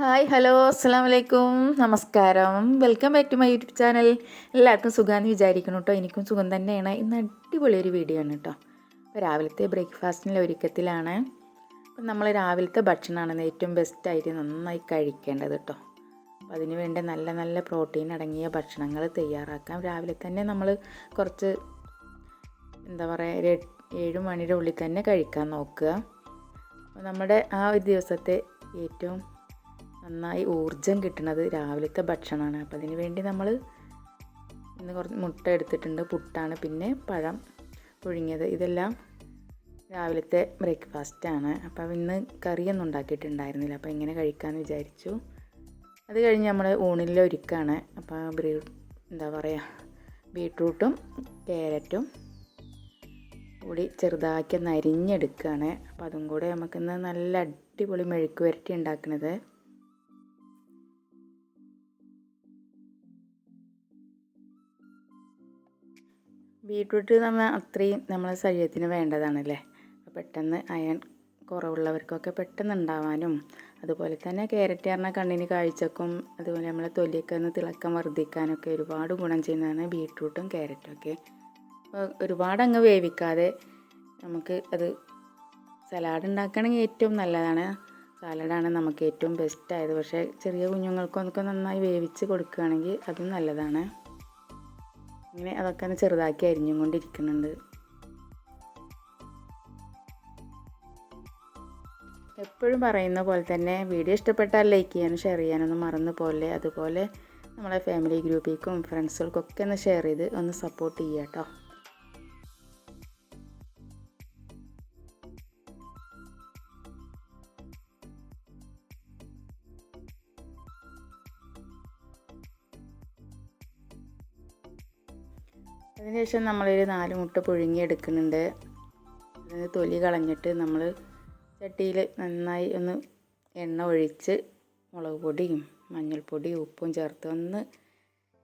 Hi hello അസ്സാം വലൈക്കും നമസ്കാരം. Welcome back to my YouTube channel. എല്ലാവർക്കും സുഖമാണെന്ന് വിചാരിക്കണം കേട്ടോ എനിക്കും സുഖം തന്നെയാണ്. ഇന്ന് അടിപൊളി ഒരു വീഡിയോ ആണ് കേട്ടോ അപ്പോൾ രാവിലത്തെ ബ്രേക്ക്ഫാസ്റ്റിന്റെ ഒരുക്കത്തിലാണ്. അപ്പം നമ്മൾ രാവിലത്തെ ഭക്ഷണമാണ് ഏറ്റവും ബെസ്റ്റായിട്ട് നന്നായി കഴിക്കേണ്ടത് കേട്ടോ അപ്പോൾ അതിന് വേണ്ടി നല്ല നല്ല പ്രോട്ടീൻ അടങ്ങിയ ഭക്ഷണങ്ങൾ തയ്യാറാക്കാം. രാവിലെ തന്നെ നമ്മൾ കുറച്ച് എന്താ പറയുക ഒരു ഏഴ് മണിയുടെ ഉള്ളിൽ തന്നെ കഴിക്കാൻ നോക്കുക. അപ്പോൾ നമ്മുടെ ആ ഒരു ദിവസത്തെ ഏറ്റവും നന്നായി ഊർജം കിട്ടുന്നത് രാവിലത്തെ ഭക്ഷണമാണ്. അപ്പോൾ അതിന് വേണ്ടി നമ്മൾ ഇന്ന് കുറച്ച് മുട്ട എടുത്തിട്ടുണ്ട്. പുട്ടാണ് പിന്നെ പഴം പുഴുങ്ങിയത്. ഇതെല്ലാം രാവിലത്തെ ബ്രേക്ക്ഫാസ്റ്റാണ് അപ്പോൾ ഇന്ന് കറിയൊന്നും ഉണ്ടാക്കിയിട്ടുണ്ടായിരുന്നില്ല. അപ്പോൾ ഇങ്ങനെ കഴിക്കാമെന്ന് വിചാരിച്ചു. അത് കഴിഞ്ഞ് നമ്മൾ ഊണിലെ ഒരുക്കാണ്. അപ്പോൾ ബ്രീ എന്താ പറയുക ബീട്രൂട്ടും ക്യാരറ്റും കൂടി ചെറുതാക്കി ഒന്ന് അരിഞ്ഞെടുക്കുകയാണ് അപ്പോൾ അതും കൂടെ നമുക്കിന്ന് നല്ല അടിപൊളി മെഴുക്ക് വരട്ടി ഉണ്ടാക്കുന്നത് ബീട്രൂട്ട് നമ്മൾ അത്രയും നമ്മളെ ശരീരത്തിന് വേണ്ടതാണല്ലേ? പെട്ടെന്ന് അയൺ കുറവുള്ളവർക്കൊക്കെ പെട്ടെന്ന് ഉണ്ടാവാനും അതുപോലെ തന്നെ ക്യാരറ്റ് പറഞ്ഞാൽ കണ്ണിന് കാഴ്ചക്കും അതുപോലെ നമ്മളെ തൊലിയൊക്കെ ഒന്ന് തിളക്കം വർദ്ധിക്കാനൊക്കെ ഒരുപാട് ഗുണം ചെയ്യുന്നതാണ് ബീട്രൂട്ടും ക്യാരറ്റും ഒക്കെ. അപ്പോൾ ഒരുപാട് അങ്ങ് വേവിക്കാതെ നമുക്ക് അത് സലാഡ് ഉണ്ടാക്കുകയാണെങ്കിൽ ഏറ്റവും നല്ലതാണ്. സാലഡാണ് നമുക്ക് ഏറ്റവും ബെസ്റ്റായത് പക്ഷേ ചെറിയ കുഞ്ഞുങ്ങൾക്കൊക്കെ നന്നായി വേവിച്ച് കൊടുക്കുകയാണെങ്കിൽ അതും നല്ലതാണ്. അങ്ങനെ അതൊക്കെ ഒന്ന് ചെറുതാക്കി അരിഞ്ഞും കൊണ്ടിരിക്കുന്നുണ്ട് എപ്പോഴും പറയുന്ന പോലെ തന്നെ വീഡിയോ ഇഷ്ടപ്പെട്ടാൽ ലൈക്ക് ചെയ്യാനും ഷെയർ ചെയ്യാനൊന്നും മറന്നു പോലെ അതുപോലെ നമ്മളെ ഫാമിലി ഗ്രൂപ്പിലേക്കും ഫ്രണ്ട്സുകൾക്കൊക്കെ ഒന്ന് ഷെയർ ചെയ്ത് ഒന്ന് സപ്പോർട്ട് ചെയ്യാം കേട്ടോ അതിനുശേഷം നമ്മളൊരു നാല് മുട്ട പുഴുങ്ങിയെടുക്കുന്നുണ്ട്. അതിന് തൊലി കളഞ്ഞിട്ട് നമ്മൾ ചട്ടിയിൽ നന്നായി ഒന്ന് എണ്ണ ഒഴിച്ച് മുളക് പൊടിയും മഞ്ഞൾപ്പൊടിയും ഉപ്പും ചേർത്ത് ഒന്ന്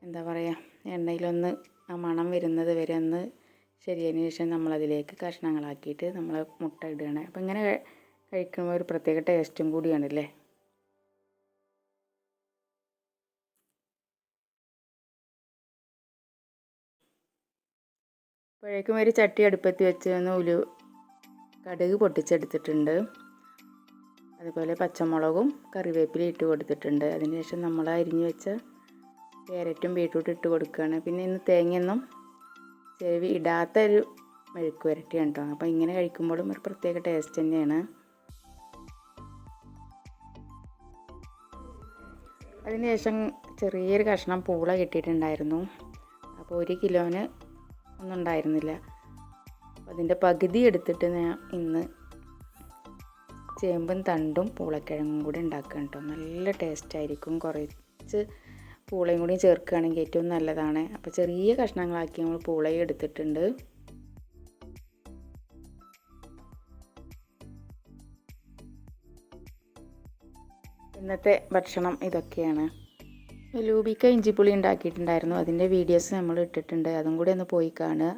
എന്താ പറയുക എണ്ണയിലൊന്ന് ആ മണം വരുന്നത് വരെ ഒന്ന് ശരിയതിന് ശേഷം നമ്മളതിലേക്ക് കഷ്ണങ്ങളാക്കിയിട്ട് നമ്മൾ മുട്ട ഇടുകയാണ്. അപ്പോൾ ഇങ്ങനെ കഴിക്കുമ്പോൾ ഒരു പ്രത്യേക ടേസ്റ്റും കൂടിയാണല്ലേ? അപ്പോഴേക്കും ഒരു ചട്ടി അടുപ്പത്ത് വെച്ച് ഉലു കടുക് പൊട്ടിച്ചെടുത്തിട്ടുണ്ട്. അതുപോലെ പച്ചമുളകും കറിവേപ്പിലയും ഇട്ട് കൊടുത്തിട്ടുണ്ട്. അതിനുശേഷം നമ്മൾ അരിഞ്ഞ് വെച്ച ക്യാരറ്റും ബീട്രൂട്ടും ഇട്ട് കൊടുക്കുകയാണ്. പിന്നെ ഇന്ന് തേങ്ങയൊന്നും ചെവി ഇടാത്ത ഒരു മെഴുക്ക് വരട്ടിയാണ് കേട്ടോ. അപ്പോൾ ഇങ്ങനെ കഴിക്കുമ്പോഴും ഒരു പ്രത്യേക ടേസ്റ്റ് തന്നെയാണ്. അതിനുശേഷം ചെറിയൊരു കഷ്ണം പൂള കിട്ടിയിട്ടുണ്ടായിരുന്നു. അപ്പോൾ ഒരു കിലോന് ഒന്നും ഉണ്ടായിരുന്നില്ല. അതിന്റെ പകുതി എടുത്തിട്ട് ഞാൻ ഇന്ന് ചേമ്പും തണ്ടും പൂളക്കിഴങ്ങും കൂടി ഉണ്ടാക്കുക കേട്ടോ. നല്ല ടേസ്റ്റ് ആയിരിക്കും. കുറച്ച് പൂളയും കൂടി ചേർക്കുകയാണെങ്കിൽ ഏറ്റവും നല്ലതാണ്. അപ്പോൾ ചെറിയ കഷ്ണങ്ങളാക്കി നമ്മൾ പൂളയും എടുത്തിട്ടുണ്ട്. ഇന്നത്തെ ഭക്ഷണം ഇതൊക്കെയാണ്. ലൂബിക്ക ഇഞ്ചിപ്പുളി ഉണ്ടാക്കിയിട്ടുണ്ടായിരുന്നു. അതിന്റെ വീഡിയോസ് നമ്മൾ ഇട്ടിട്ടുണ്ട്. അതും കൂടി ഒന്ന് പോയി കാണുക.